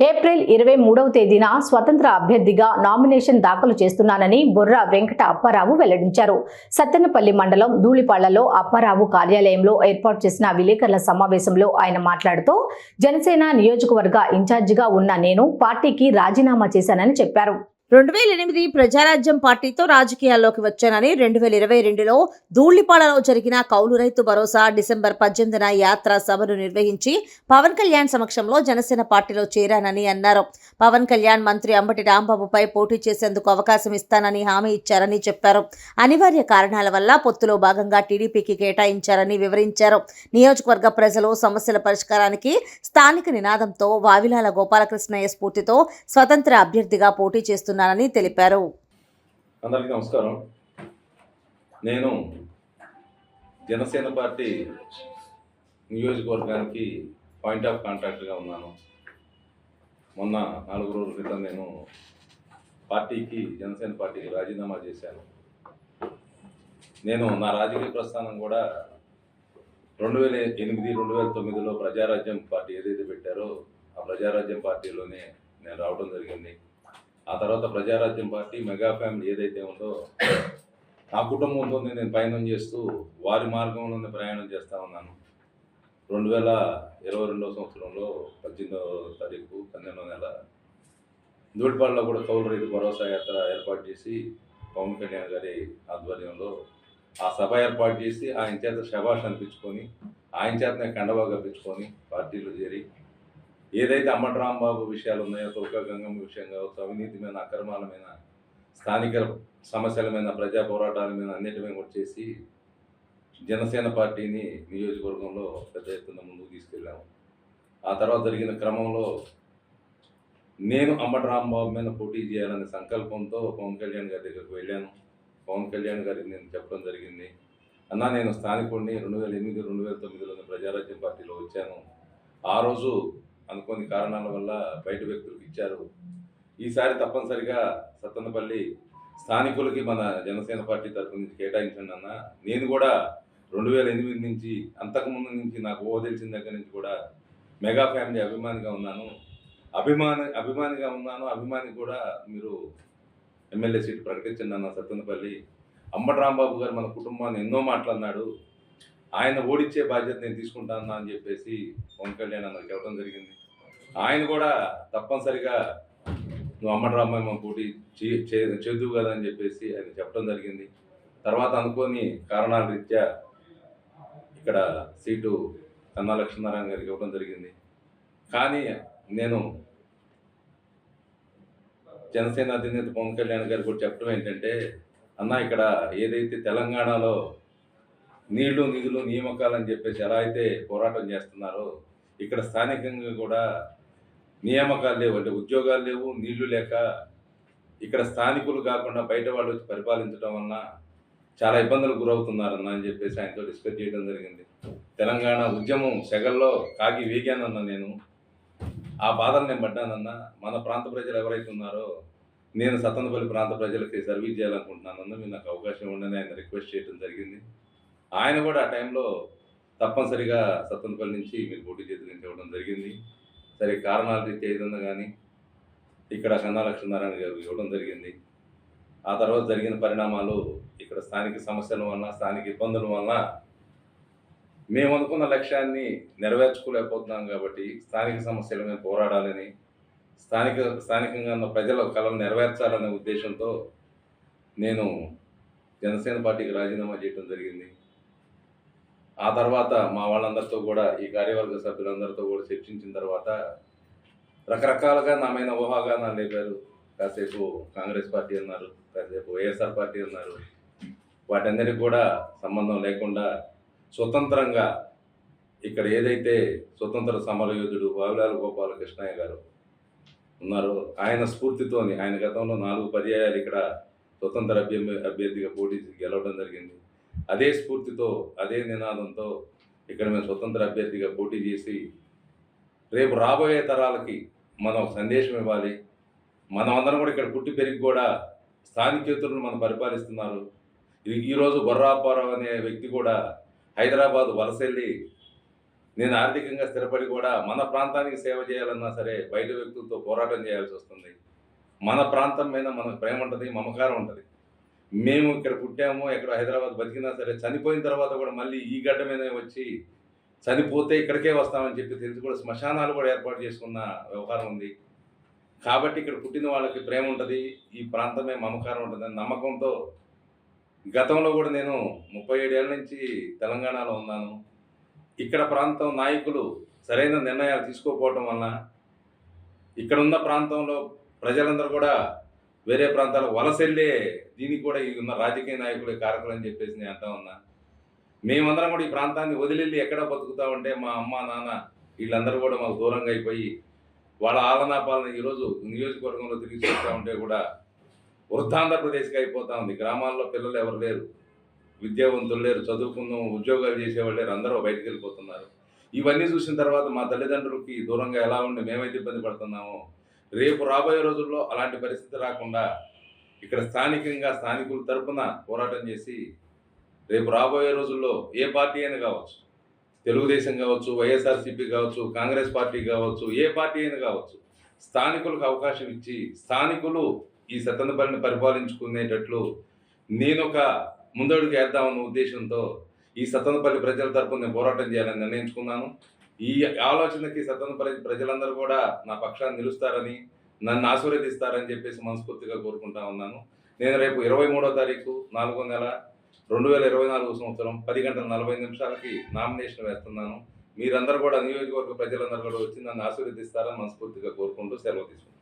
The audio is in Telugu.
ఏప్రిల్ ఇరవై మూడవ తేదీన స్వతంత్ర అభ్యర్థిగా నామినేషన్ దాఖలు చేస్తున్నానని బొర్రా వెంకట అప్పారావు వెల్లడించారు. సత్తెనపల్లి మండలం ధూళిపాళ్ళలో అప్పారావు కార్యాలయంలో ఏర్పాటు చేసిన విలేకరుల సమావేశంలో ఆయన మాట్లాడుతూ జనసేన నియోజకవర్గ ఇన్ఛార్జిగా ఉన్న నేను పార్టీకి రాజీనామా చేశానని చెప్పారు. రెండు వేల ఎనిమిది ప్రజారాజ్యం పార్టీతో రాజకీయాల్లోకి వచ్చానని రెండు వేల ఇరవై రెండులో ధూళ్ళిపాలలో జరిగిన కౌలు రైతు భరోసా డిసెంబర్ పద్దెనిమిదిన యాత్ర సభను నిర్వహించి పవన్ కళ్యాణ్ సమక్షంలో జనసేన పార్టీలో చేరానని అన్నారు. పవన్ కళ్యాణ్ మంత్రి అంబటి రాంబాబుపై పోటీ చేసేందుకు అవకాశం ఇస్తానని హామీ ఇచ్చారని చెప్పారు. అనివార్య కారణాల వల్ల పొత్తులో భాగంగా టీడీపీకి కేటాయించారని వివరించారు. నియోజకవర్గ ప్రజలు సమస్యల పరిష్కారానికి స్థానిక నినాదంతో వావిలాల గోపాలకృష్ణయ్య స్ఫూర్తితో స్వతంత్ర అభ్యర్థిగా పోటీ చేస్తున్నారు. చేస్తున్నానని తెలిపారు. అందరికీ నమస్కారం. నేను జనసేన పార్టీ నియోజకవర్గానికి పాయింట్ ఆఫ్ కాంటాక్ట్గా ఉన్నాను. మొన్న నాలుగు రోజుల క్రితం నేను పార్టీకి జనసేన పార్టీకి రాజీనామా చేశాను. నేను నా రాజకీయ ప్రస్థానం కూడా రెండు వేల ఎనిమిది రెండు వేల తొమ్మిదిలో ప్రజారాజ్యం పార్టీ ఏదైతే పెట్టారో ఆ ప్రజారాజ్యం పార్టీలోనే నేను రావడం జరిగింది. ఆ తర్వాత ప్రజారాజ్యం పార్టీ మెగా ఫ్యామిలీ ఏదైతే ఉందో నా కుటుంబంతో నేను ప్రయాణం చేస్తూ వారి మార్గంలోనే ప్రయాణం చేస్తూ ఉన్నాను. రెండు వేల ఇరవై రెండవ సంవత్సరంలో పద్దెనిమిదవ తారీఖు పన్నెండవ నెల దూడిపాడులో కూడా కౌలు రైతు భరోసా యాత్ర ఏర్పాటు చేసి పవన్ కళ్యాణ్ గారి ఆధ్వర్యంలో ఆ సభ ఏర్పాటు చేసి ఆయన చేత శభాష్ అనిపించుకొని ఆయన చేతనే కండవా కప్పించుకొని పార్టీలో చేరి ఏదైతే అమ్మటి రాంబాబు విషయాలు ఉన్నాయో తోక గంగమ్మ విషయం కావచ్చు అవినీతి మీద అక్రమాల మీద స్థానిక సమస్యల మీద ప్రజా పోరాటాల మీద అన్నిటి మీద కూడా చేసి జనసేన పార్టీని నియోజకవర్గంలో పెద్ద ఎత్తున ముందుకు తీసుకెళ్ళాము. ఆ తర్వాత జరిగిన క్రమంలో నేను అమ్మటి బాబు మీద పోటీ చేయాలనే సంకల్పంతో పవన్ కళ్యాణ్ గారి దగ్గరకు వెళ్ళాను. పవన్ కళ్యాణ్ గారికి నేను చెప్పడం జరిగింది. అన్నా నేను స్థానికుడిని రెండు వేల ఎనిమిది రెండు వేల తొమ్మిదిలో ప్రజారాజ్యం పార్టీలో వచ్చాను. ఆ రోజు అనుకోని కారణాల వల్ల బయట వ్యక్తులకు ఇచ్చారు. ఈసారి తప్పనిసరిగా సత్తన్నపల్లి స్థానికులకి మన జనసేన పార్టీ తరఫు నుంచి కేటాయించండి అన్న. నేను కూడా రెండు వేల ఎనిమిది నుంచి అంతకుముందు నుంచి నాకు ఓ తెలిసిన దగ్గర నుంచి కూడా మెగా ఫ్యామిలీ అభిమానిగా ఉన్నాను. అభిమాని అభిమానిగా ఉన్నాను. అభిమాని కూడా మీరు ఎమ్మెల్యే సీట్ ప్రకటించండి అన్న సత్తెనపల్లి అంబటి రాంబాబు గారు మన కుటుంబాన్ని ఎన్నో మాట్లాడినాడు ఆయన ఓడించే బాధ్యత నేను తీసుకుంటాను అని చెప్పేసి పవన్ కళ్యాణ్ అన్నది చెప్పడం జరిగింది. ఆయన కూడా తప్పనిసరిగా నువ్వు అమ్మటి రామాయణ పోటీ చే- చే- చేద్దువు కదా అని చెప్పేసి ఆయన చెప్పడం జరిగింది. తర్వాత అనుకోని కారణాల రీత్యా ఇక్కడ సీటు కన్నా లక్ష్మీనారాయణ గారికి ఇవ్వడం జరిగింది. కానీ నేను జనసేన అధినేత పవన్ కళ్యాణ్ గారు కూడా చెప్పడం ఏంటంటే అన్న ఇక్కడ ఏదైతే తెలంగాణలో నీళ్ళు నిధులు నియామకాలు అని చెప్పేసి ఎలా అయితే పోరాటం చేస్తున్నారో ఇక్కడ స్థానికంగా కూడా నియామకాలు లేవు. అంటే ఉద్యోగాలు లేవు నీళ్ళు లేక ఇక్కడ స్థానికులు కాకుండా బయట వాళ్ళు వచ్చి పరిపాలించడం వలన చాలా ఇబ్బందులు గురవుతున్నారన్న అని చెప్పేసి ఆయనతో డిస్కస్ చేయడం జరిగింది. తెలంగాణ ఉద్యమం సెగల్లో కాగి వేగానన్న నేను. ఆ బాధలు నేను పడ్డానన్న. మన ప్రాంత ప్రజలు ఎవరైతే ఉన్నారో నేను సత్తనపల్లి ప్రాంత ప్రజలకి సర్వీస్ చేయాలనుకుంటున్నానన్న మీరు నాకు అవకాశం ఉండని ఆయన రిక్వెస్ట్ చేయడం జరిగింది. ఆయన కూడా ఆ టైంలో తప్పనిసరిగా సత్తనపల్లి నుంచి మీరు పోటీ చేతులు ఇవ్వడం జరిగింది. సరే కారణాల రీత్యా ఏదన్నా కానీ ఇక్కడ కన్నా లక్ష్మీనారాయణ గారు ఇవ్వడం జరిగింది. ఆ తర్వాత జరిగిన పరిణామాలు ఇక్కడ స్థానిక సమస్యల వలన స్థానిక ఇబ్బందుల వలన మేము అనుకున్న లక్ష్యాన్ని నెరవేర్చుకోలేకపోతున్నాం కాబట్టి స్థానిక సమస్యల మీద పోరాడాలని స్థానిక స్థానికంగా ఉన్న ప్రజల కళను నెరవేర్చాలనే ఉద్దేశంతో నేను జనసేన పార్టీకి రాజీనామా చేయడం జరిగింది. ఆ తర్వాత మా వాళ్ళందరితో కూడా ఈ కార్యవర్గ సభ్యులందరితో కూడా చర్చించిన తర్వాత రకరకాలుగా నా మీద ఊహాగానాలు లేపారు. కాసేపు కాంగ్రెస్ పార్టీ అన్నారు కాసేపు వైఎస్ఆర్ పార్టీ అన్నారు. వాటన్నిటికి కూడా సంబంధం లేకుండా స్వతంత్రంగా ఇక్కడ ఏదైతే స్వతంత్ర సమరయోధుడు వావిలాల గోపాలకృష్ణయ్య గారు ఉన్నారో ఆయన స్ఫూర్తితోని ఆయన గతంలో నాలుగు పర్యాయాలు ఇక్కడ స్వతంత్ర అభ్యర్థి అభ్యర్థిగా పోటీ గెలవడం జరిగింది. అదే స్ఫూర్తితో అదే నినాదంతో ఇక్కడ మేము స్వతంత్ర అభ్యర్థిగా పోటీ చేసి రేపు రాబోయే తరాలకి మనం ఒక సందేశం ఇవ్వాలి. మనం అందరం కూడా ఇక్కడ పుట్టి పెరిగి కూడా స్థానికేతులను మనం పరిపాలిస్తున్నారు. ఇది ఈరోజు బొర్రాపారావు అనే వ్యక్తి కూడా హైదరాబాద్ వలస వెళ్ళి నేను ఆర్థికంగా స్థిరపడి కూడా మన ప్రాంతానికి సేవ చేయాలన్నా సరే బయట వ్యక్తులతో పోరాటం చేయాల్సి వస్తుంది. మన ప్రాంతం మీద మనకు ప్రేమ ఉంటుంది మమకారం ఉంటుంది. మేము ఇక్కడ పుట్టాము ఎక్కడ హైదరాబాద్ బతికినా సరే చనిపోయిన తర్వాత కూడా మళ్ళీ ఈ గడ్డ మీద వచ్చి చనిపోతే ఇక్కడికే వస్తామని చెప్పి తెలిసి కూడా శ్మశానాలు కూడా ఏర్పాటు చేసుకున్న వ్యవహారం ఉంది. కాబట్టి ఇక్కడ పుట్టిన వాళ్ళకి ప్రేమ ఉంటుంది ఈ ప్రాంతమే మమకారం ఉంటుంది నమ్మకంతో గతంలో కూడా నేను ముప్పై ఏడేళ్ళ నుంచి తెలంగాణలో ఉన్నాను. ఇక్కడ ప్రాంతం నాయకులు సరైన నిర్ణయాలు తీసుకోకపోవటం వలన ఇక్కడ ఉన్న ప్రాంతంలో ప్రజలందరూ కూడా వేరే ప్రాంతాలకు వలసెళ్ళే దీనికి కూడా ఈ ఉన్న రాజకీయ నాయకులే కారకులు అని చెప్పేసి నేను అంటా ఉన్నా. మేమందరం కూడా ఈ ప్రాంతాన్ని వదిలిళ్ళి ఎక్కడ బతుకుతామంటే మా అమ్మ నాన్న వీళ్ళందరూ కూడా మాకు దూరంగా అయిపోయి వాళ్ళ ఆలనా పాలన ఈరోజు నియోజకవర్గంలో తిరిగి చూస్తూ ఉంటే కూడా వృద్ధాంధ్రప్రదేశ్కి అయిపోతా ఉంది. గ్రామాల్లో పిల్లలు ఎవరు లేరు. విద్యావంతులు లేరు. చదువుకున్న ఉద్యోగాలు చేసేవాళ్ళు లేరు. అందరూ బయటకు వెళ్ళిపోతున్నారు. ఇవన్నీ చూసిన తర్వాత మా తల్లిదండ్రులకి దూరంగా ఎలా ఉండి మేమైతే ఇబ్బంది పడుతున్నామో రేపు రాబోయే రోజుల్లో అలాంటి పరిస్థితి రాకుండా ఇక్కడ స్థానికంగా స్థానికుల తరపున పోరాటం చేసి రేపు రాబోయే రోజుల్లో ఏ పార్టీ అయినా కావచ్చు తెలుగుదేశం కావచ్చు వైఎస్ఆర్సీపీ కావచ్చు కాంగ్రెస్ పార్టీ కావచ్చు ఏ పార్టీ అయినా కావచ్చు స్థానికులకు అవకాశం ఇచ్చి స్థానికులు ఈ సత్తనపల్లిని పరిపాలించుకునేటట్లు నేను ఒక ముందడుగు వేద్దామన్న ఉద్దేశంతో ఈ సత్తనపల్లి ప్రజల తరపున నేను పోరాటం చేయాలని నిర్ణయించుకున్నాను. ఈ ఆలోచనకి సతన ప్రజలందరూ కూడా నా పక్షాన్ని నిలుస్తారని నన్ను ఆశీర్వదిస్తారని చెప్పేసి మనస్ఫూర్తిగా కోరుకుంటా ఉన్నాను. నేను రేపు ఇరవై మూడో తారీఖు నాలుగో నెల రెండు వేల ఇరవై నాలుగు సంవత్సరం పది గంటల నలభై నిమిషాలకి నామినేషన్ వేస్తున్నాను. మీరందరూ కూడా నియోజకవర్గ ప్రజలందరూ కూడా వచ్చి నన్ను ఆశీర్వదిస్తారని మనస్ఫూర్తిగా కోరుకుంటూ సెలవు తీసుకుంటాను